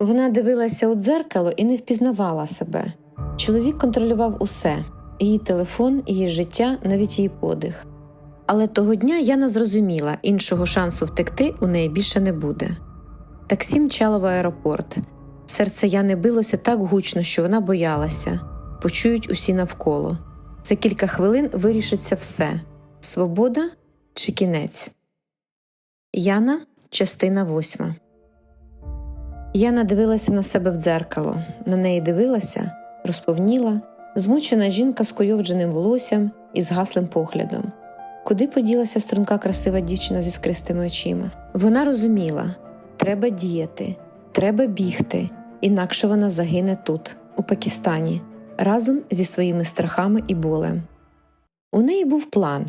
Вона дивилася у дзеркало і не впізнавала себе. Чоловік контролював усе її телефон, її життя, навіть її подих. Але того дня Яна зрозуміла, іншого шансу втекти у неї більше не буде. Таксі мчало в аеропорт. Серце Яни билося так гучно, що вона боялася почують усі навколо. За кілька хвилин вирішиться все свобода чи кінець. Яна, частина восьма. Яна дивилася на себе в дзеркало. На неї дивилася, розповніла, змучена жінка з койовдженим волоссям і згаслим поглядом. Куди поділася струнка красива дівчина зі скристими очима? Вона розуміла треба діяти, треба бігти, інакше вона загине тут, у Пакистані, разом зі своїми страхами і болем. У неї був план,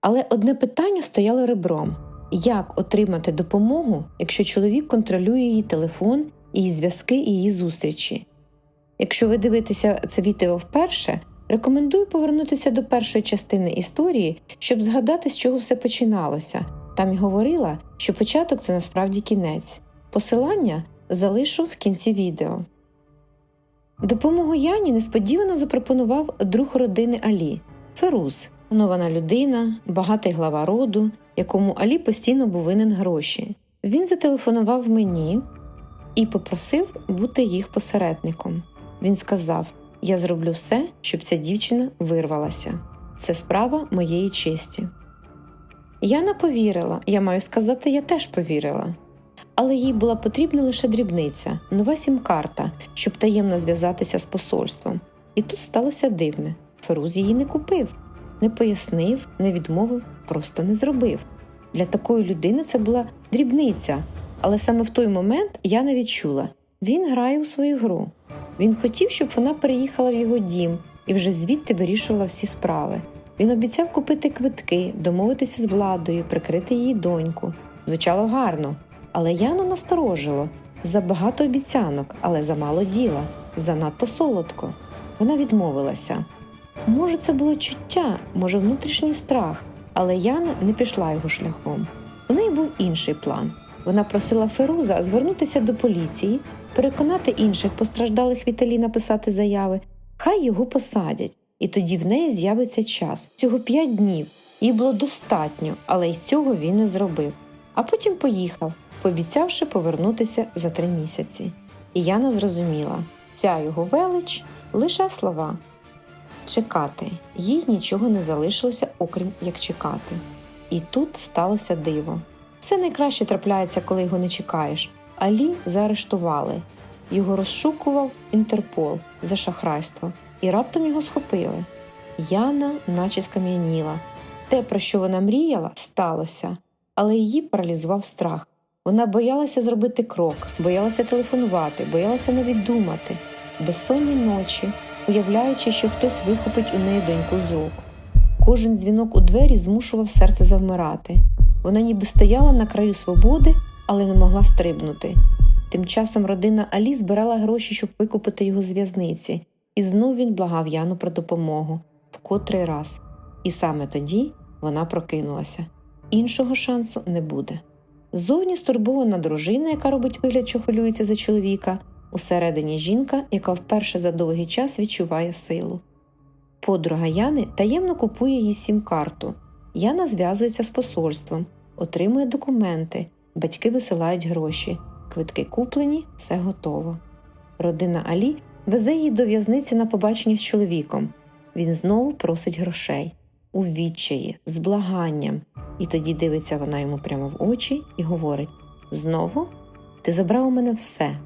але одне питання стояло ребром як отримати допомогу, якщо чоловік контролює її телефон, її зв'язки і її зустрічі. Якщо ви дивитеся це відео вперше, рекомендую повернутися до першої частини історії, щоб згадати, з чого все починалося. Там і говорила, що початок це насправді кінець. Посилання залишу в кінці відео. Допомогу Яні несподівано запропонував друг родини Алі Феруз, онована людина, багатий глава роду, якому Алі постійно був винен гроші. Він зателефонував мені і попросив бути їх посередником. Він сказав: Я зроблю все, щоб ця дівчина вирвалася. Це справа моєї честі. Яна повірила, я маю сказати, я теж повірила. Але їй була потрібна лише дрібниця, нова сім-карта, щоб таємно зв'язатися з посольством. І тут сталося дивне: Феруз її не купив, не пояснив, не відмовив, просто не зробив. Для такої людини це була дрібниця, але саме в той момент я не відчула він грає у свою гру. Він хотів, щоб вона переїхала в його дім і вже звідти вирішувала всі справи. Він обіцяв купити квитки, домовитися з владою, прикрити її доньку. Звучало гарно, але Яну насторожило забагато обіцянок, але замало діла, занадто солодко. Вона відмовилася. Може, це було чуття, може, внутрішній страх, але Яна не пішла його шляхом. У неї був інший план. Вона просила Феруза звернутися до поліції, переконати інших постраждалих Віталі написати заяви, хай його посадять, і тоді в неї з'явиться час. Цього п'ять днів. Їй було достатньо, але й цього він не зробив. А потім поїхав, пообіцявши повернутися за три місяці. І Яна зрозуміла, ця його велич лише слова. Чекати, їй нічого не залишилося, окрім як чекати. І тут сталося диво. Все найкраще трапляється, коли його не чекаєш. Алі заарештували. Його розшукував Інтерпол за шахрайство, і раптом його схопили. Яна наче скам'яніла. Те, про що вона мріяла, сталося, але її паралізував страх. Вона боялася зробити крок, боялася телефонувати, боялася навіть думати. Безсонні ночі, уявляючи, що хтось вихопить у неї доньку з рук. Кожен дзвінок у двері змушував серце завмирати. Вона ніби стояла на краю свободи, але не могла стрибнути. Тим часом родина Алі збирала гроші, щоб викупити його з в'язниці, і знов він благав Яну про допомогу в котрий раз. І саме тоді вона прокинулася. Іншого шансу не буде. Зовні стурбована дружина, яка робить вигляд, що хвилюється за чоловіка, усередині жінка, яка вперше за довгий час відчуває силу. Подруга Яни таємно купує їй сім-карту. Яна зв'язується з посольством, отримує документи, батьки висилають гроші, квитки куплені, все готово. Родина Алі везе її до в'язниці на побачення з чоловіком. Він знову просить грошей у відчаї, з благанням, і тоді дивиться вона йому прямо в очі і говорить: Знову ти забрав у мене все,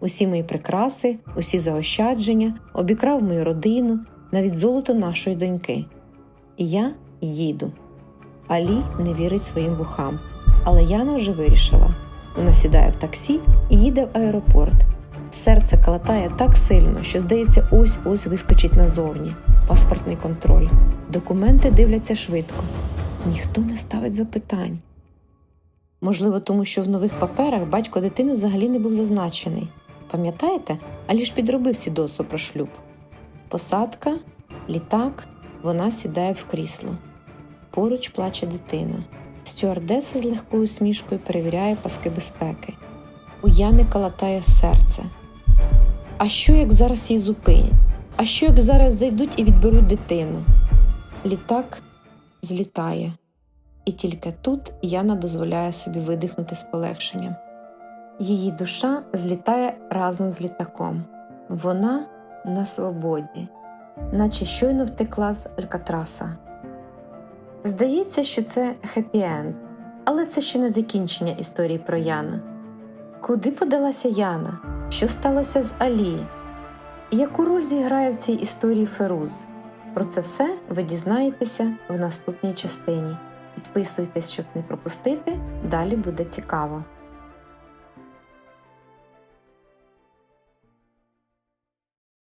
усі мої прикраси, усі заощадження, обікрав мою родину, навіть золото нашої доньки. І я їду. Алі не вірить своїм вухам, але Яна вже вирішила. Вона сідає в таксі і їде в аеропорт. Серце калатає так сильно, що, здається, ось ось вискочить назовні. Паспортний контроль. Документи дивляться швидко. Ніхто не ставить запитань. Можливо, тому що в нових паперах батько дитини взагалі не був зазначений. Пам'ятаєте, Алі ж підробив свідоцтво про шлюб. Посадка, літак, вона сідає в крісло. Поруч плаче дитина. Стюардеса з легкою смішкою перевіряє паски безпеки. У Яни калатає серце. А що як зараз її зупинять? А що як зараз зайдуть і відберуть дитину? Літак злітає, і тільки тут Яна дозволяє собі видихнути з полегшенням. Її душа злітає разом з літаком. Вона на свободі, наче щойно втекла з Алькатраса. Здається, що це хеппі-енд, але це ще не закінчення історії про Яна. Куди подалася Яна? Що сталося з Алі? Яку роль зіграє в цій історії Феруз? Про це все ви дізнаєтеся в наступній частині. Підписуйтесь, щоб не пропустити, далі буде цікаво.